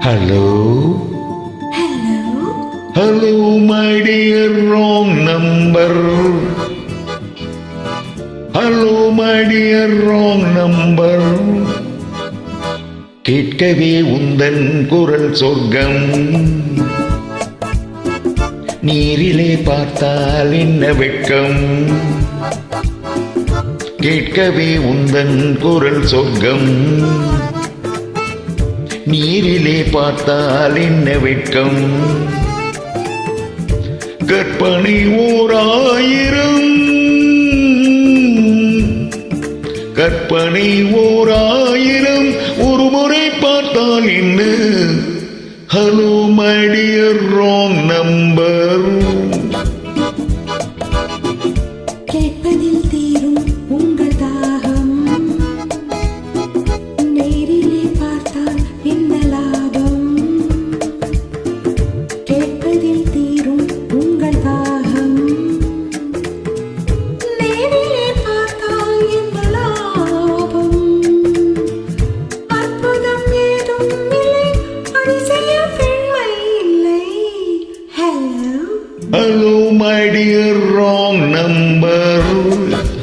Hello? Hello? Hello, my dear wrong number. Hello, my dear wrong number. கேட்கவே உந்தன் குரல் சொர்க்கம் நீரிலே பார்த்தால் என்ன வெட்கம் கேட்கவே உந்தன் குரல் சொர்க்கம் நீரிலே பார்த்தால் என்ன வெட்கம்? கற்பனை ஓர் ஆயிரம் கற்பனை ஓர் ஆயிரம் ஒரு முறை பார்த்தால் என்ன? Hello my dear wrong number number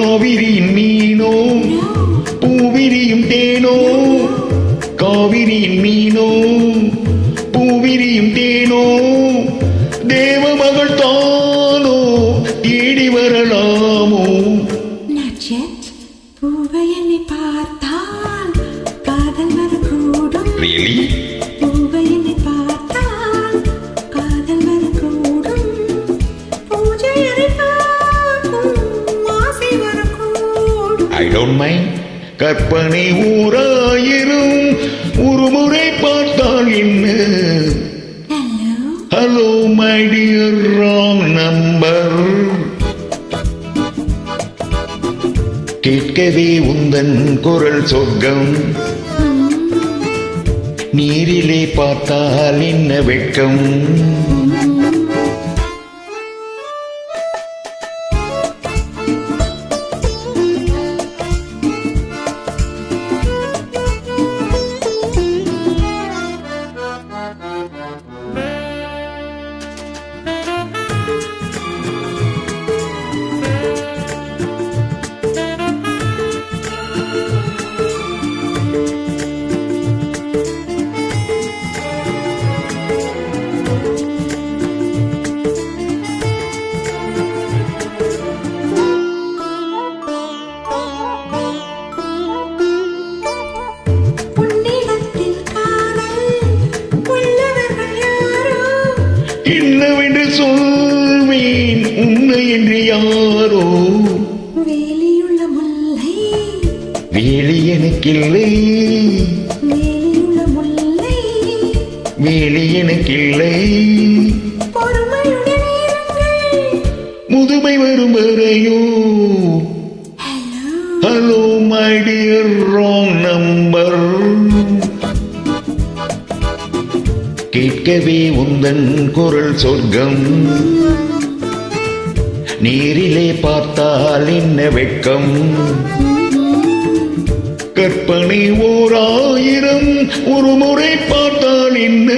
காவிரியின் மீனோ? பூவிரியும் தேனோ? காவிரியின் மீனோ? பூவிரியும் தேனோ? தேவமகள் தானோ? தேடி வரலாமோ? பூவை என்னை பார்த்தால் காதல் வரக்கூடும் ஐ டோன்ட் மைண்ட் கற்பனை ஊராயிரும். ஒருமுறை பார்த்தால் என்ன? Hello hello my dear wrong number கேட்கவே உந்தன் குரல் சொர்க்கம். நீரிலே பார்த்தால் என்ன வெட்கம்? என்னவென்று சொல்வேன்? உன்னை என்று யாரோ? வேலியுள்ள முல்லை. வேலி எனக்கில்லை. வேலியுள்ள முல்லை. வேலி எனக்கில்லை. முதுமை வரும் வரையோ? Hello hello my dear wrong number கேட்கவே உந்தன் குரல் சொர்க்கம். நீரிலே பார்த்தால் என்ன வெட்கம்? கற்பனை ஓர் ஆயிரம் ஒரு முறை பார்த்தால் என்ன?